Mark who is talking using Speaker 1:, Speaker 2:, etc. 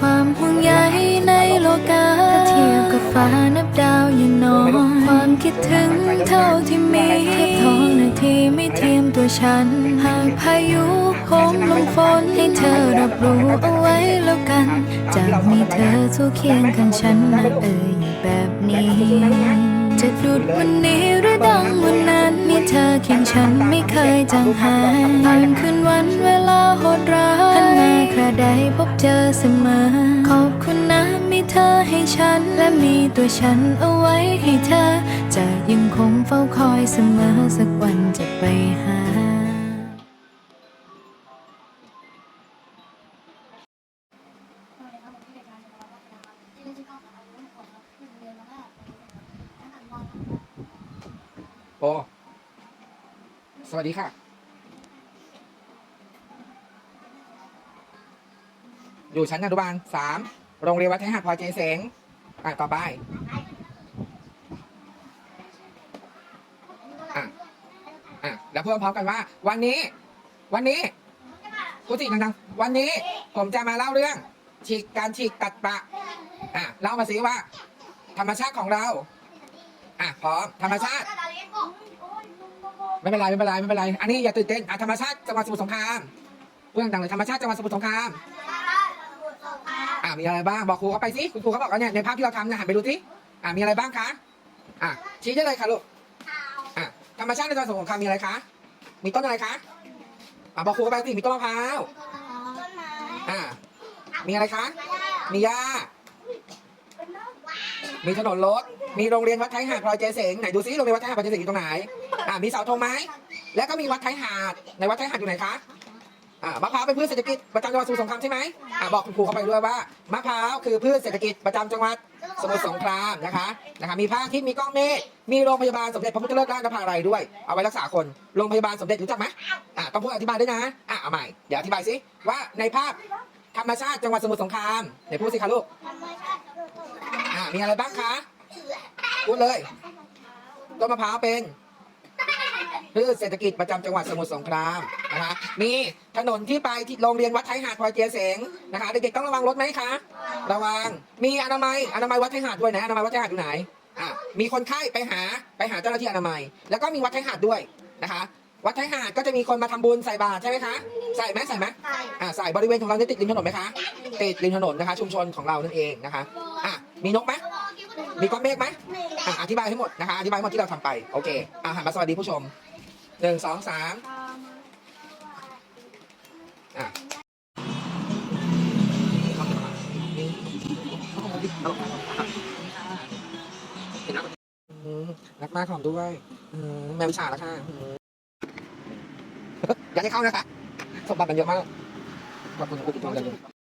Speaker 1: ความห่วงใยในโลกาเทียบกับฟ้านับดาวยังน้อยความคิดถึงเท่าที่มีถ้าท้องนาทีไม่เทียมตัวฉัน หากพายุโคมลงฝนให้เธอรับรู้เอาไว้แล้วกันจะมีเธอสู้เคียงข้างฉันนะเอ่ยแบบนี้ จะดุดวันนี้หรือดังวันนั้นมีเธอเคียงฉันไม่เคยจางหายผ่านคืนวันเวลาโหดร้ายหันมาคราใดพบเจอเสมอ ขอบคุณนะมีเธอให้ฉัน และมีตัวฉันเอาไว้ให้เธอ จะยังคงเฝ้าคอยเสมอสักวันจะไปหา
Speaker 2: โอสวัสดีค่ะ อยู่ชั้นอนุบาลสามโรงเรียนวัดไทยหาดพอยเจเสงอะต่อไปอะอะแล้วพูดพร้อมกันว่า วันนี้ วันนี้พูดสิดังๆวันนี้ ผมจะมาเล่าเรื่อง ฉีกการฉีกตัดปะอะเล่ามาสิว่า ธรรมชาติของเรา อะพร้อมธรรมชาติ ไม่เป็นไรไม่เป็นไรไม่เป็นไร อันนี้อย่าตื่นเต้นอะธรรมชาติจังหวัดสมุทรสงครามเรื่องดังเลยธรรมชาติจังหวัดสมุทรสงครามอะมีอะไรบ้างบอกครูเขาไปสิคุณครูเขาบอกว่าเนี่ยในภาพที่เราทำเนี่ยหันไปดูสิอะมีอะไรบ้างคะอะชี้ได้เลยค่ะลูกอะธรรมชาติในจังหวัดสมุทรสงครามมีอะไรคะมีต้นอะไรคะอะบอกครูเขาไปสิมีต้นมะพร้าวอะมีอะไรคะมีหญ้ามีถนนรถ มีโรงเรียนวัดไทยหาดพลอยเจเสงไหนดูซิโรงเรียนวัดไทยหาดพลอยเจเสงอยู่ตรงไหนอ่ามีเสาธงไหมแล้วก็มีวัดไทยหาดในวัดไทยหาดอยู่ไหนคะอ่ามะพร้าวเป็นพืชเศรษฐกิจประจำจังหวัดสมุทรสงครามใช่ไหมอ่าบอกคุณครูเข้าไปด้วยว่ามะพร้าวคือพืชเศรษฐกิจประจำจังหวัดสมุทรสงครามนะคะนะคะ มีพระอาที่มีกล้องเมฆมีโรงพยาบาลสมเด็จพระพุทธเลิศราชนภาลัยด้วย เอาไว้รักษาคนโรงพยาบาลสมเด็จรู้จักไหมอ่าต้องพูดอธิบายด้วยนะอ่าเอาใหม่เดี๋ยวอธิบายสิว่าในภาพธรรมชาติจังหวัดสมุทรสงครามไหนพูดสิคะลูกอ่ามีอะไรบ้างคะ พูดเลย ต้นมะพร้าวเป็นพืชเศรษฐกิจประจำจังหวัดสมุทรสงครามนะคะมีถนนที่ไปที่โรงเรียนวัดไทยหาดพลอยเจียเสงนะคะเด็กๆต้องระวังรถไหมคะ ระวังมีอนามัยอนามัยวัดไทยหาดด้วยนะอนามัยวัดไทยหาดอยู่ไหนอะมีคนไข้ไปหาไปหาเจ้าหน้าที่อนามัย แล้วก็มีวัดไทยหาดด้วยนะคะ วัดไทยหาดก็จะมีคนมาทำบุญใส่บาตรใช่ไหมคะใส่ไหมใส่ไหมอะใส่บริเวณของเราเนี่ยติดริมถนนไหมคะติดริมถนนนะคะ ชุมชนของเรานั่นเองนะคะอะมีนกไหม มีก้อนเมฆไหมอะอธิบายให้หมดนะคะ อธิบายให้หมดที่เราทำไป โอเคอะหันมาสวัสดีผู้ชมหนึ่งสองสามอะอืมรักมากหอมด้วยอืมแมวฉาแล้วค่ะอืม อย่าให้เข้านะคะสมบัติมันเยอะมากขอบคุณคุณผู้ชมกัน